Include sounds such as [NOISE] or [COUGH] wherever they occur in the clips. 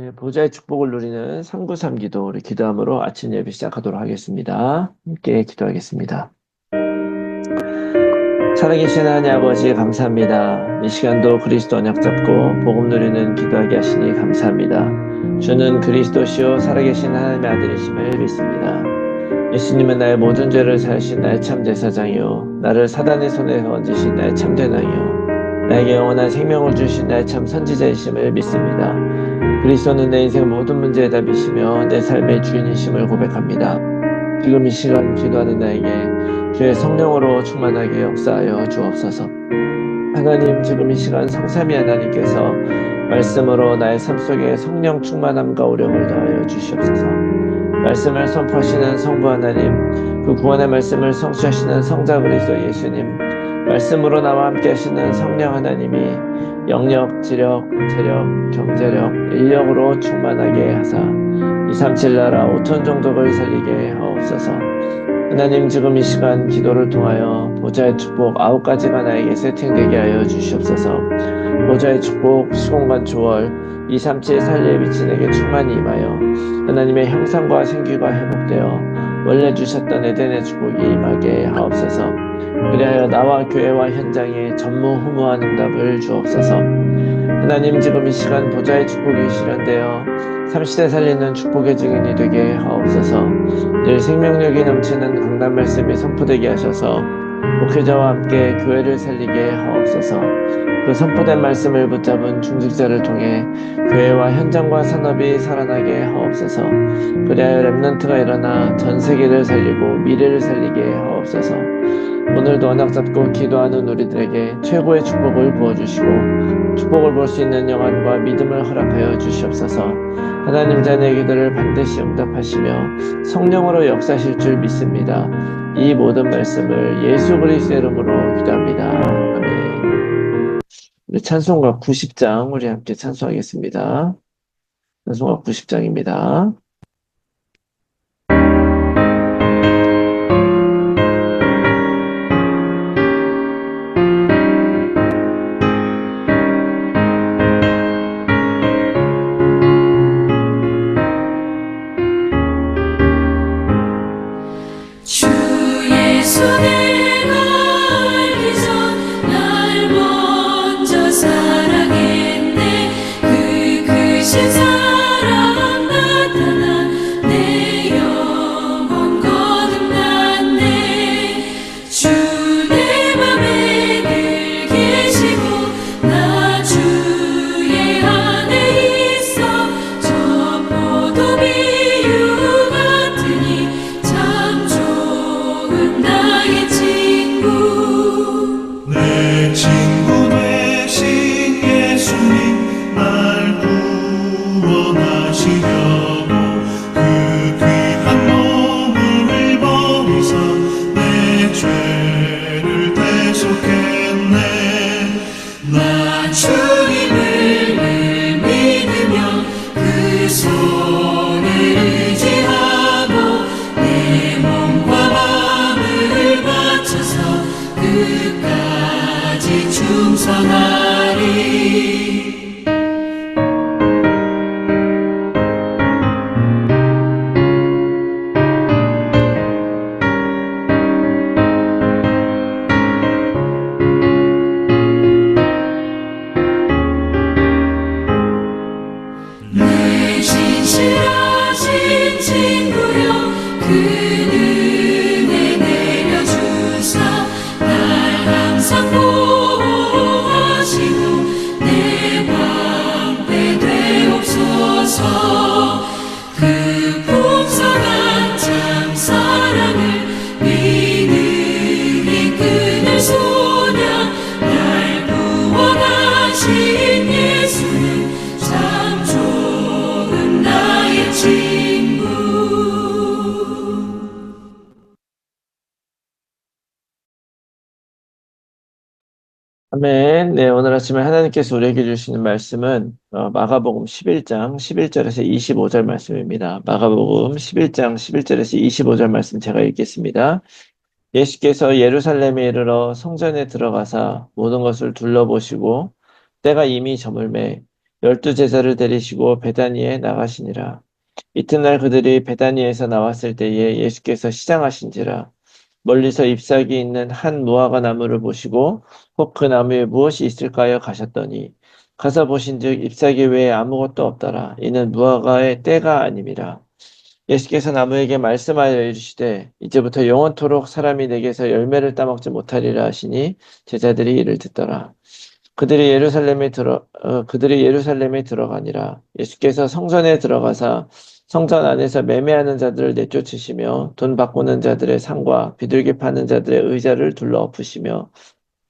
네, 보좌의 축복을 누리는 393 기도, 우리 기도함으로 아침 예배 시작하도록 하겠습니다. 함께 기도하겠습니다. 살아계신 하나님 아버지 감사합니다. 이 시간도 그리스도 언약 잡고 복음 누리는 기도하게 하시니 감사합니다. 주는 그리스도시요 살아계신 하나님의 아들이심을 믿습니다. 예수님은 나의 모든 죄를 사하신 나의 참 제사장이요 나를 사단의 손에 얹으신 나의 참된 왕이요 나에게 영원한 생명을 주신 나의 참 선지자이심을 믿습니다. 그리스도는 내 인생 모든 문제의 답이시며 내 삶의 주인이심을 고백합니다. 지금 이 시간 기도하는 나에게 주의 성령으로 충만하게 역사하여 주옵소서. 하나님 지금 이 시간 성삼위 하나님께서 말씀으로 나의 삶 속에 성령 충만함과 오력을 더하여 주시옵소서. 말씀을 선포하시는 성부 하나님, 그 구원의 말씀을 성취하시는 성자 그리스도 예수님, 말씀으로 나와 함께 하시는 성령 하나님이 영력, 지력, 체력, 경제력, 인력으로 충만하게 하사 237 나라 5천 종족을 살리게 하옵소서. 하나님 지금 이 시간 기도를 통하여 보좌의 축복 아홉 가지가 나에게 세팅되게 하여 주시옵소서. 보좌의 축복 시공간 초월 237 살리에 비친 에게 충만히 임하여 하나님의 형상과 생기가 회복되어 원래 주셨던 에덴의 축복이 임하게 하옵소서. 그리하여 나와 교회와 현장에 전무후무한 응답을 주옵소서. 하나님 지금 이 시간 보좌의 축복이 실현되어 30대 살리는 축복의 증인이 되게 하옵소서. 늘 생명력이 넘치는 강단 말씀이 선포되게 하셔서 목회자와 함께 교회를 살리게 하옵소서. 그 선포된 말씀을 붙잡은 중직자를 통해 교회와 현장과 산업이 살아나게 하옵소서. 그리하여 렘넌트가 일어나 전 세계를 살리고 미래를 살리게 하옵소서. 오늘도 언약 잡고 기도하는 우리들에게 최고의 축복을 부어주시고 축복을 볼 수 있는 영안과 믿음을 허락하여 주시옵소서. 하나님 자녀의 기도를 반드시 응답하시며 성령으로 역사하실 줄 믿습니다. 이 모든 말씀을 예수 그리스도의 이름으로 기도합니다. 아멘. 우리 찬송가 90장 우리 함께 찬송하겠습니다. 찬송가 90장입니다. 그 아멘. 네, 오늘 아침에 하나님께서 우리에게 주시는 말씀은 어, 마가복음 11장 11절에서 25절 말씀입니다. 마가복음 11장 11절에서 25절 말씀 제가 읽겠습니다. 예수께서 예루살렘에 이르러 성전에 들어가사 모든 것을 둘러보시고 때가 이미 저물매 열두 제자를 데리시고 베다니에 나가시니라. 이튿날 그들이 베다니에서 나왔을 때에 예수께서 시장하신지라 멀리서 잎사귀 있는 한 무화과 나무를 보시고 혹 그 나무에 무엇이 있을까요? 가셨더니 가서 보신즉 잎사귀 외에 아무것도 없더라. 이는 무화과의 때가 아님이라 예수께서 나무에게 말씀하여 이르시되 이제부터 영원토록 사람이 내게서 열매를 따먹지 못하리라 하시니 제자들이 이를 듣더라. 그들이 예루살렘에 들어 어, 그들이 예루살렘에 들어가니라. 예수께서 성전에 들어가사 성전 안에서 매매하는 자들을 내쫓으시며 돈 바꾸는 자들의 상과 비둘기 파는 자들의 의자를 둘러 엎으시며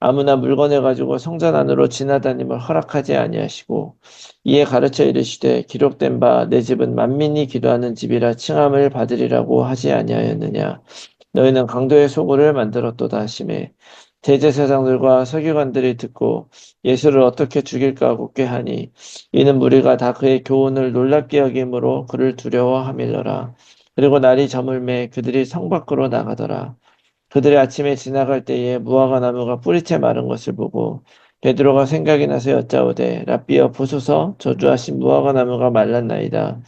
아무나 물건을 가지고 성전 안으로 지나다님을 허락하지 아니하시고 이에 가르쳐 이르시되 기록된 바 내 집은 만민이 기도하는 집이라 칭함을 받으리라고 하지 아니하였느냐? 너희는 강도의 소굴을 만들었도다 하시매 대제사장들과 서기관들이 듣고 예수를 어떻게 죽일까 굳게 하니 이는 무리가 다 그의 교훈을 놀랍게 여김으로 그를 두려워함일러라. 그리고 날이 저물매 그들이 성 밖으로 나가더라. 그들이 아침에 지나갈 때에 무화과 나무가 뿌리채 마른 것을 보고 베드로가 생각이 나서 여짜오되 라비어 보소서 저주하신 무화과 나무가 말랐나이다.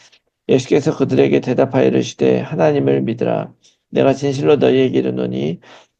예수께서 그들에게 대답하여 이르시되 하나님을 믿으라. 내가 진실로 너희에게 이르노니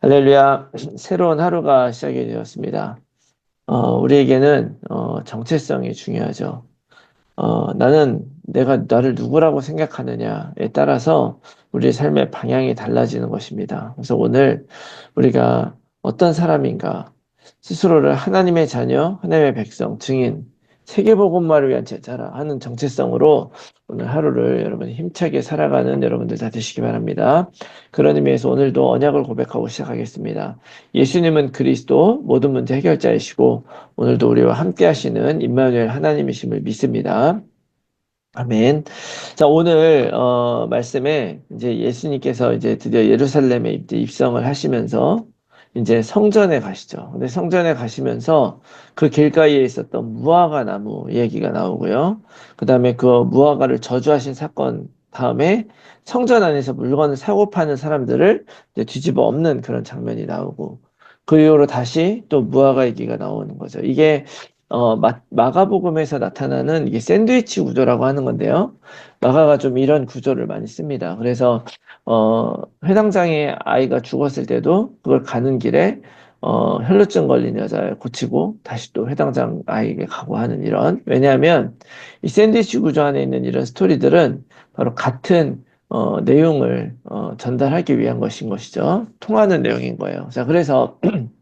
할렐루야. 새로운 하루가 시작이 되었습니다. 어, 우리에게는 어, 정체성이 중요하죠. 어, 나는 내가 나를 누구라고 생각하느냐에 따라서 우리의 삶의 방향이 달라지는 것입니다. 그래서 오늘 우리가 어떤 사람인가, 스스로를 하나님의 자녀, 하나님의 백성, 증인, 세계복음화를 위한 제자라 하는 정체성으로 오늘 하루를 여러분 힘차게 살아가는 여러분들 다 되시기 바랍니다. 그런 의미에서 오늘도 언약을 고백하고 시작하겠습니다. 예수님은 그리스도 모든 문제 해결자이시고 오늘도 우리와 함께 하시는 임마누엘 하나님이심을 믿습니다. 아멘. 자, 오늘, 어, 말씀에 이제 예수님께서 이제 드디어 예루살렘에 입성을 하시면서 이제 성전에 가시죠. 근데 성전에 가시면서 그 길가에 있었던 무화과 나무 얘기가 나오고요. 그 다음에 그 무화과를 저주하신 사건 다음에 성전 안에서 물건을 사고 파는 사람들을 뒤집어 엎는 그런 장면이 나오고 그 이후로 다시 또 무화과 얘기가 나오는 거죠. 이게 어, 마, 마가복음에서 나타나는 이게 샌드위치 구조라고 하는 건데요. 마가가 좀 이런 구조를 많이 씁니다. 그래서 어, 회당장에 아이가 죽었을 때도 그걸 가는 길에 어, 혈루증 걸린 여자를 고치고 다시 또 회당장 아이에게 가고 하는 이런 왜냐하면 이 샌드위치 구조 안에 있는 이런 스토리들은 바로 같은 어, 내용을 어, 전달하기 위한 것인 것이죠. 통하는 내용인 거예요. 자, 그래서 [CLEARS THROAT]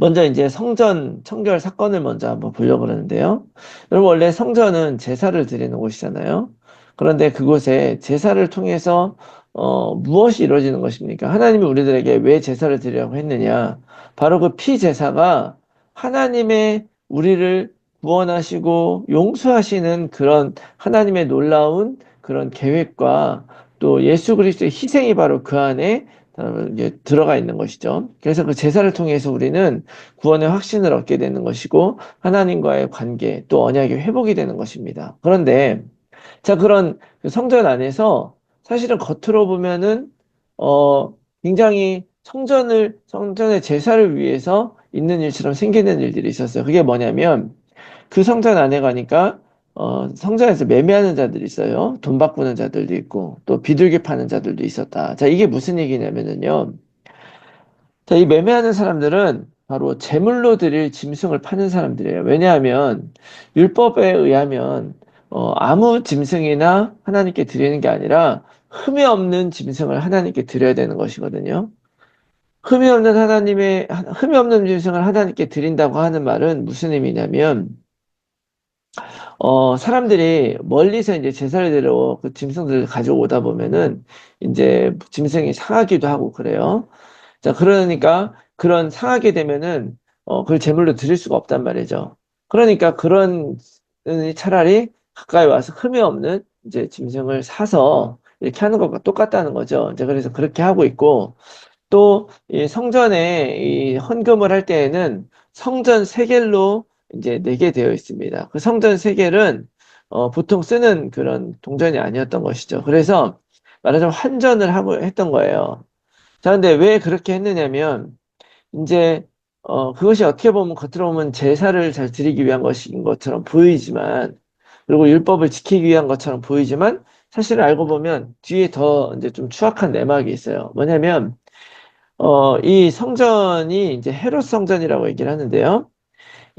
먼저 이제 성전 청결 사건을 먼저 한번 보려고 그러는데요. 여러분 원래 성전은 제사를 드리는 곳이잖아요. 그런데 그곳에 제사를 통해서 어, 무엇이 이루어지는 것입니까? 하나님이 우리들에게 왜 제사를 드리라고 했느냐? 바로 그 피 제사가 하나님의 우리를 구원하시고 용서하시는 그런 하나님의 놀라운 그런 계획과 또 예수 그리스도의 희생이 바로 그 안에 이제 들어가 있는 것이죠. 그래서 그 제사를 통해서 우리는 구원의 확신을 얻게 되는 것이고 하나님과의 관계 또 언약의 회복이 되는 것입니다. 그런데 자 그런 그 성전 안에서 사실은 겉으로 보면은 어 굉장히 성전을 성전의 제사를 위해서 있는 일처럼 생기는 일들이 있었어요. 그게 뭐냐면 그 성전 안에 가니까 어, 성전에서 매매하는 자들이 있어요. 돈 바꾸는 자들도 있고, 또 비둘기 파는 자들도 있었다. 자, 이게 무슨 얘기냐면요. 자, 이 매매하는 사람들은 바로 제물로 드릴 짐승을 파는 사람들이에요. 왜냐하면, 율법에 의하면, 어, 아무 짐승이나 하나님께 드리는 게 아니라, 흠이 없는 짐승을 하나님께 드려야 되는 것이거든요. 흠이 없는 하나님의, 흠이 없는 짐승을 하나님께 드린다고 하는 말은 무슨 의미냐면, 어, 사람들이 멀리서 이제 제사를 드려 그 짐승들을 가져오다 보면은 이제 짐승이 상하기도 하고 그래요. 자, 그러니까 그런 상하게 되면은 어, 그걸 제물로 드릴 수가 없단 말이죠. 그러니까 그런 차라리 가까이 와서 흠이 없는 이제 짐승을 사서 이렇게 하는 것과 똑같다는 거죠. 이제 그래서 그렇게 하고 있고 또 이 성전에 이 헌금을 할 때에는 성전 세겔로 이제 내게 되어 있습니다. 그 성전 세겔은 어, 보통 쓰는 그런 동전이 아니었던 것이죠. 그래서 말하자면 환전을 하고 했던 거예요. 자, 근데 왜 그렇게 했느냐면 이제 어, 그것이 어떻게 보면 겉으로 보면 제사를 잘 드리기 위한 것인 것처럼 보이지만 그리고 율법을 지키기 위한 것처럼 보이지만 사실 알고 보면 뒤에 더 이제 좀 추악한 내막이 있어요. 뭐냐면 어, 이 성전이 이제 헤롯 성전이라고 얘기를 하는데요.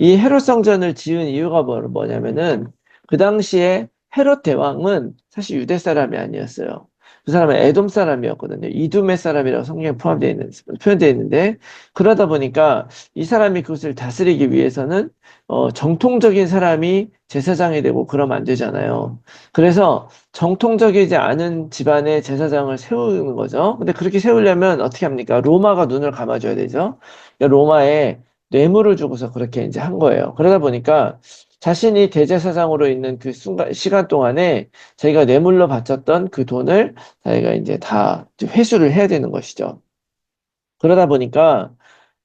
이 헤롯 성전을 지은 이유가 뭐- 뭐냐면은 그 당시에 헤롯 대왕은 사실 유대 사람이 아니었어요. 그 사람은 에돔 사람이었거든요. 이두메 사람이라고 성경에 포함되어 있는 표현되어 있는데 그러다 보니까 이 사람이 그것을 다스리기 위해서는 어, 정통적인 사람이 제사장이 되고 그러면 안 되잖아요. 그래서 정통적이지 않은 집안의 제사장을 세우는 거죠. 근데 그렇게 세우려면 어떻게 합니까? 로마가 눈을 감아줘야 되죠. 그러니까 로마에 뇌물을 주고서 그렇게 이제 한 거예요. 그러다 보니까 자신이 대제사장으로 있는 그 순간, 시간 동안에 자기가 뇌물로 바쳤던 그 돈을 자기가 이제 다 회수를 해야 되는 것이죠. 그러다 보니까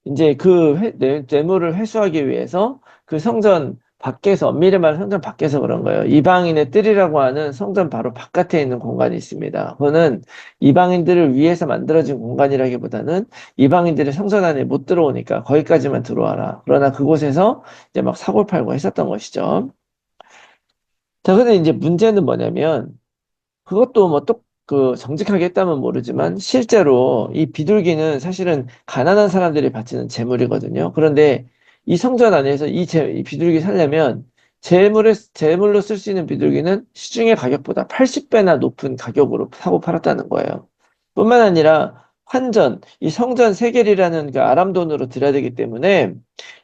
이제 그 회, 뇌, 뇌물을 회수하기 위해서 그 성전 밖에서, 엄밀히 말해 성전 밖에서 그런 거예요. 이방인의 뜰이라고 하는 성전 바로 바깥에 있는 공간이 있습니다. 그거는 이방인들을 위해서 만들어진 공간이라기보다는 이방인들이 성전 안에 못 들어오니까 거기까지만 들어와라. 그러나 그곳에서 이제 막 사고를 팔고 했었던 것이죠. 자, 근데 이제 문제는 뭐냐면 그것도 뭐또그 정직하게 했다면 모르지만 실제로 이 비둘기는 사실은 가난한 사람들이 바치는 재물이거든요. 그런데 이 성전 안에서 이, 재, 이 비둘기 살려면 재물에, 재물로 쓸 수 있는 비둘기는 시중의 가격보다 80배나 높은 가격으로 사고 팔았다는 거예요. 뿐만 아니라 환전, 이 성전 세겔이라는 그 아람 돈으로 들여야 되기 때문에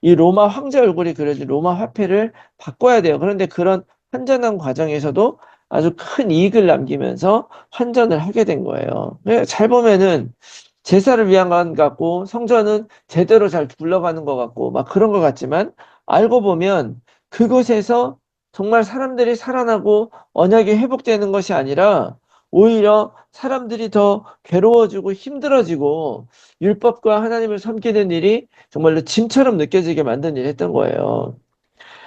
이 로마 황제 얼굴이 그려진 로마 화폐를 바꿔야 돼요. 그런데 그런 환전한 과정에서도 아주 큰 이익을 남기면서 환전을 하게 된 거예요. 네, 잘 보면은 제사를 위한 것 같고 성전은 제대로 잘 굴러가는 것 같고 막 그런 것 같지만 알고 보면 그곳에서 정말 사람들이 살아나고 언약이 회복되는 것이 아니라 오히려 사람들이 더 괴로워지고 힘들어지고 율법과 하나님을 섬기는 일이 정말로 짐처럼 느껴지게 만든 일을 했던 거예요.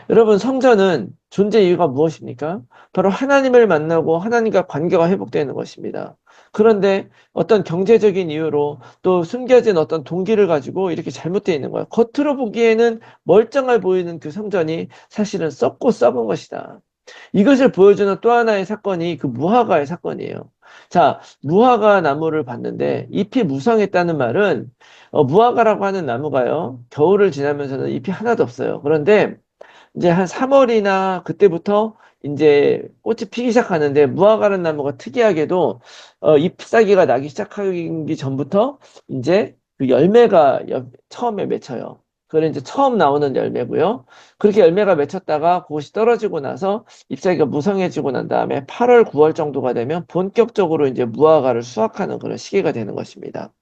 여러분, 성전은 존재 이유가 무엇입니까? 바로 하나님을 만나고 하나님과 관계가 회복되는 것입니다. 그런데 어떤 경제적인 이유로 또 숨겨진 어떤 동기를 가지고 이렇게 잘못되어 있는 거예요. 겉으로 보기에는 멀쩡해 보이는 그 성전이 사실은 썩고 썩은 것이다. 이것을 보여주는 또 하나의 사건이 그 무화과의 사건이에요. 자, 무화과 나무를 봤는데 잎이 무성했다는 말은 어, 무화과라고 하는 나무가요. 겨울을 지나면서는 잎이 하나도 없어요. 그런데 이제 한 3월이나 그때부터 이제 꽃이 피기 시작하는데 무화과라는 나무가 특이하게도 어, 잎사귀가 나기 시작하기 전부터 이제 그 열매가 여- 처음에 맺혀요. 그래 이제 처음 나오는 열매고요. 그렇게 열매가 맺혔다가 그것이 떨어지고 나서 잎사귀가 무성해지고 난 다음에 8월, 9월 정도가 되면 본격적으로 이제 무화과를 수확하는 그런 시기가 되는 것입니다.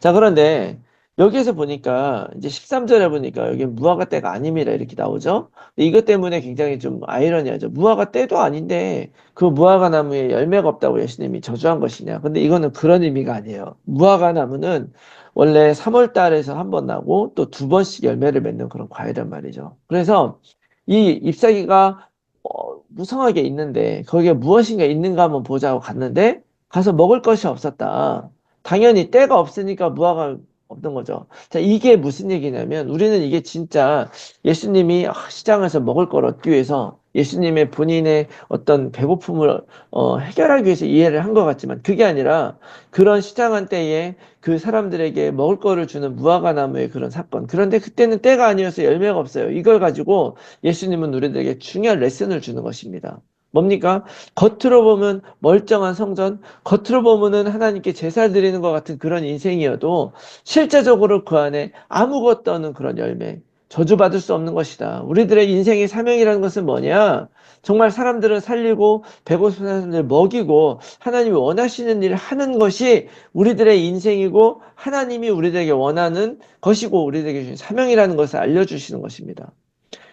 자, 그런데 여기에서 보니까 이제 13절에 보니까 여기 무화과 때가 아닙니다. 이렇게 나오죠. 이것 때문에 굉장히 좀 아이러니하죠. 무화과 때도 아닌데 그 무화과 나무에 열매가 없다고 예수님이 저주한 것이냐. 근데 이거는 그런 의미가 아니에요. 무화과 나무는 원래 3월 달에서 한 번 나고 또 두 번씩 열매를 맺는 그런 과일이란 말이죠. 그래서 이 잎사귀가 어, 무성하게 있는데 거기에 무엇인가 있는가 한번 보자고 갔는데 가서 먹을 것이 없었다. 당연히 때가 없으니까 무화과 없던 거죠. 자, 이게 무슨 얘기냐면 우리는 이게 진짜 예수님이 아, 시장에서 먹을 걸 얻기 위해서 예수님의 본인의 어떤 배고픔을 어, 해결하기 위해서 이해를 한 것 같지만 그게 아니라 그런 시장한 때에 그 사람들에게 먹을 거를 주는 무화과 나무의 그런 사건. 그런데 그때는 때가 아니어서 열매가 없어요. 이걸 가지고 예수님은 우리들에게 중요한 레슨을 주는 것입니다. 뭡니까? 겉으로 보면 멀쩡한 성전, 겉으로 보면은 하나님께 제사 드리는 것 같은 그런 인생이어도 실제적으로 그 안에 아무것도 없는 그런 열매, 저주받을 수 없는 것이다. 우리들의 인생의 사명이라는 것은 뭐냐? 정말 사람들을 살리고 배고픈 사람들 먹이고 하나님이 원하시는 일을 하는 것이 우리들의 인생이고 하나님이 우리들에게 원하는 것이고 우리들에게 주신 사명이라는 것을 알려주시는 것입니다.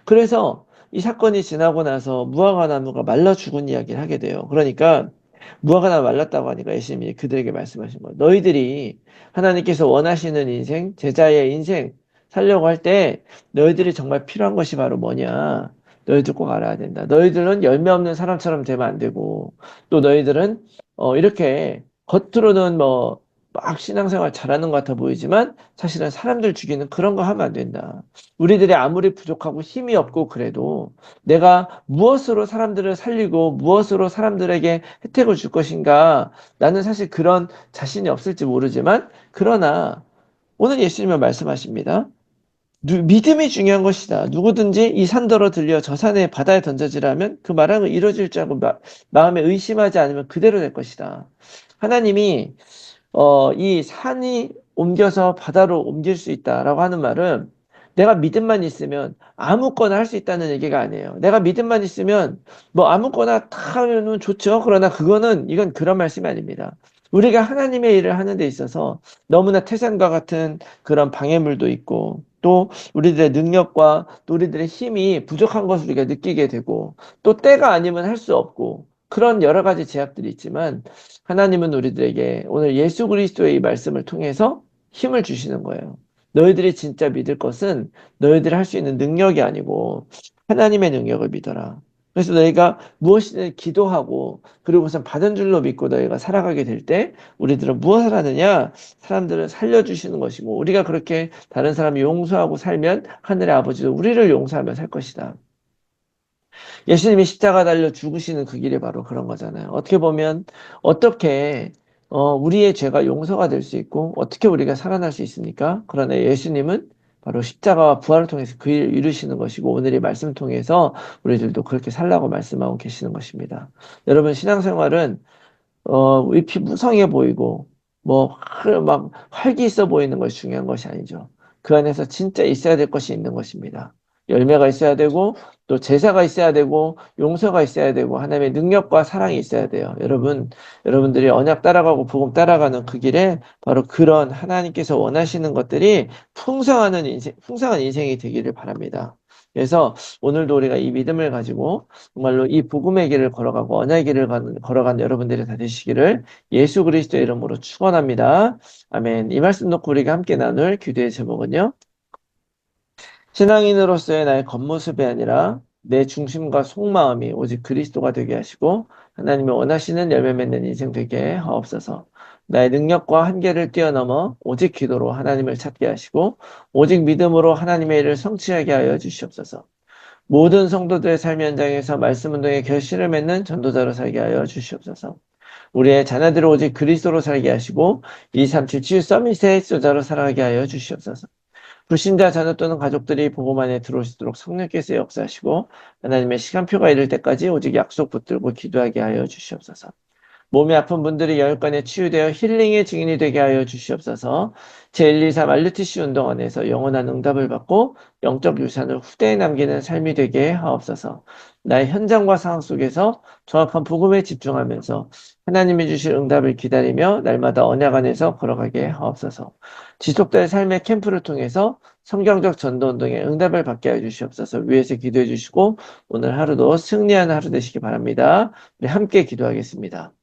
그래서 이 사건이 지나고 나서 무화과 나무가 말라 죽은 이야기를 하게 돼요. 그러니까 무화과 나무 말랐다고 하니까 예수님이 그들에게 말씀하신 거예요. 너희들이 하나님께서 원하시는 인생, 제자의 인생 살려고 할 때 너희들이 정말 필요한 것이 바로 뭐냐? 너희들 꼭 알아야 된다. 너희들은 열매 없는 사람처럼 되면 안 되고 또 너희들은 어 이렇게 겉으로는 뭐 막 신앙생활 잘하는 것 같아 보이지만 사실은 사람들 죽이는 그런 거 하면 안 된다. 우리들이 아무리 부족하고 힘이 없고 그래도 내가 무엇으로 사람들을 살리고 무엇으로 사람들에게 혜택을 줄 것인가 나는 사실 그런 자신이 없을지 모르지만 그러나 오늘 예수님은 말씀하십니다. 누- 믿음이 중요한 것이다. 누구든지 이 산더러 들려 저 산에 바다에 던져지라면 그 말하는 거 이루어질 줄 알고 마, 마음에 의심하지 않으면 그대로 될 것이다. 하나님이 어, 이 산이 옮겨서 바다로 옮길 수 있다라고 하는 말은 내가 믿음만 있으면 아무거나 할 수 있다는 얘기가 아니에요. 내가 믿음만 있으면 뭐 아무거나 다 하면 좋죠. 그러나 그거는 이건 그런 말씀이 아닙니다. 우리가 하나님의 일을 하는 데 있어서 너무나 태산과 같은 그런 방해물도 있고 또 우리들의 능력과 또 우리들의 힘이 부족한 것을 우리가 느끼게 되고 또 때가 아니면 할 수 없고 그런 여러 가지 제약들이 있지만 하나님은 우리들에게 오늘 예수 그리스도의 이 말씀을 통해서 힘을 주시는 거예요. 너희들이 진짜 믿을 것은 너희들이 할 수 있는 능력이 아니고 하나님의 능력을 믿어라. 그래서 너희가 무엇이든 기도하고 그리고 우선 받은 줄로 믿고 너희가 살아가게 될 때 우리들은 무엇을 하느냐? 사람들을 살려주시는 것이고 우리가 그렇게 다른 사람이 용서하고 살면 하늘의 아버지도 우리를 용서하며 살 것이다. 예수님이 십자가 달려 죽으시는 그 길이 바로 그런 거잖아요. 어떻게 보면 어떻게 어, 우리의 죄가 용서가 될 수 있고 어떻게 우리가 살아날 수 있습니까? 그러나 예수님은 바로 십자가와 부활을 통해서 그 일을 이루시는 것이고 오늘의 말씀 통해서 우리들도 그렇게 살라고 말씀하고 계시는 것입니다. 여러분 신앙생활은 어, 잎이 무성해 보이고 뭐 막 활기 있어 보이는 것이 중요한 것이 아니죠. 그 안에서 진짜 있어야 될 것이 있는 것입니다. 열매가 있어야 되고 또 제사가 있어야 되고 용서가 있어야 되고 하나님의 능력과 사랑이 있어야 돼요. 여러분, 여러분들이 언약 따라가고 복음 따라가는 그 길에 바로 그런 하나님께서 원하시는 것들이 풍성하는 인생, 풍성한 인생이 되기를 바랍니다. 그래서 오늘도 우리가 이 믿음을 가지고 정말로 이 복음의 길을 걸어가고 언약의 길을 걸어간 여러분들이 다 되시기를 예수 그리스도의 이름으로 축원합니다. 아멘. 이 말씀 놓고 우리가 함께 나눌 기도의 제목은요. 신앙인으로서의 나의 겉모습이 아니라 내 중심과 속마음이 오직 그리스도가 되게 하시고 하나님이 원하시는 열매 맺는 인생 되게 하옵소서. 나의 능력과 한계를 뛰어넘어 오직 기도로 하나님을 찾게 하시고 오직 믿음으로 하나님의 일을 성취하게 하여 주시옵소서. 모든 성도들의 삶 현장에서 말씀 운동의 결실을 맺는 전도자로 살게 하여 주시옵소서. 우리의 자녀들을 오직 그리스도로 살게 하시고 237 치유 서밋의 소자로 살아가게 하여 주시옵소서. 불신자 자녀 또는 가족들이 복음 안에 들어오시도록 성령께서 역사하시고 하나님의 시간표가 이를 때까지 오직 약속 붙들고 기도하게 하여 주시옵소서. 몸이 아픈 분들이 열간에 치유되어 힐링의 증인이 되게 하여 주시옵소서. 제124 말루티시 운동 안에서 영원한 응답을 받고 영적 유산을 후대에 남기는 삶이 되게 하옵소서. 나의 현장과 상황 속에서 정확한 복음에 집중하면서 하나님이 주실 응답을 기다리며 날마다 언약 안에서 걸어가게 하옵소서. 지속될 삶의 캠프를 통해서 성경적 전도 운동에 응답을 받게 해 주시옵소서. 위에서 기도해 주시고 오늘 하루도 승리하는 하루 되시기 바랍니다. 우리 함께 기도하겠습니다.